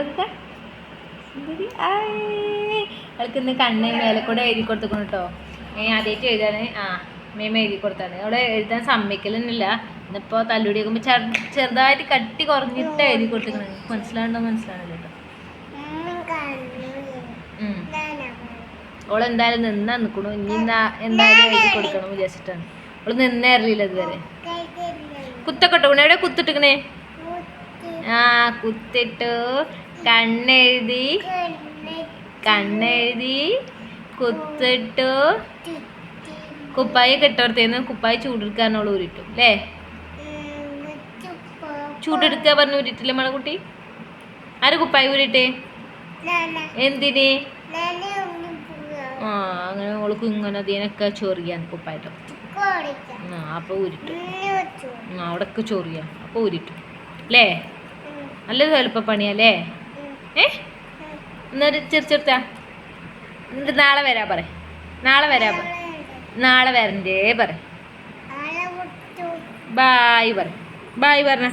ഇവിടെ സുന്ദരി? അവൾക്ക് ഇന്ന് കണ്ണ് മേലെ കൂടെ എഴുതി കൊടുത്തേക്കണം കേട്ടോ ഏ ആദ്യമായിട്ട് എഴുതാൻ ആ മേമ എഴുതി കൊടുത്താണ്. അവിടെ എഴുതാൻ സമ്മതിക്കലൊന്നുമില്ല. ഇന്നിപ്പോൾ തല്ലുടി നോക്കുമ്പോൾ ചെറു ചെറുതായിട്ട് കട്ടി കുറഞ്ഞിട്ട് എഴുതി കൊടുത്തേക്കണം മനസ്സിലാണ്ടോ മനസ്സിലാണല്ലോ കേട്ടോ. ഓളെന്തായാലും നിന്നാ നിൽക്കണു ഇനി എന്നാ എന്തായാലും എഴുതി കൊടുക്കണം വിചാരിച്ചിട്ടാണ്. അവൾ നിന്നേ അറിയില്ല ഇതുവരെ. കുത്തൊക്കെ ഇട്ടു എവിടെ കുത്തിട്ടിക്കണേ ആ കുത്തിട്ടു. കണ്ണെഴുതി. കണ്ണെഴുതി. കുത്തിട്ടു. കുപ്പായി കെട്ടോർത്തേന്ന് കുപ്പായി ചൂടെടുക്കാന്നുള്ള ഊരിട്ടു അല്ലേ? ചൂടെടുക്കുക പറഞ്ഞു ഊരിട്ടില്ലേ നമ്മളെ കുട്ടി ആര് കുപ്പായി ഊരിട്ടേ? എന്തിന്? ആ അങ്ങനെ ഓൾക്ക് ഇങ്ങനെ അതിനൊക്കെ ചൊറിയാൻ കുപ്പായിട്ടോ ആ അപ്പോൾ ഊരിട്ടു. ആ അവിടൊക്കെ ചൊറിയാ അപ്പോൾ ഊരിട്ടു. അല്ലേ? നല്ലൊരു എളുപ്പ പണിയല്ലേ ഏ? എന്നൊരു ചെറു എന്നിട്ട് നാളെ വരാ പറ. നാളെ വരാ പറ. നാളെ വരണ്ടേ പറ. ബായ് പറ. ബായ് പറഞ്ഞ.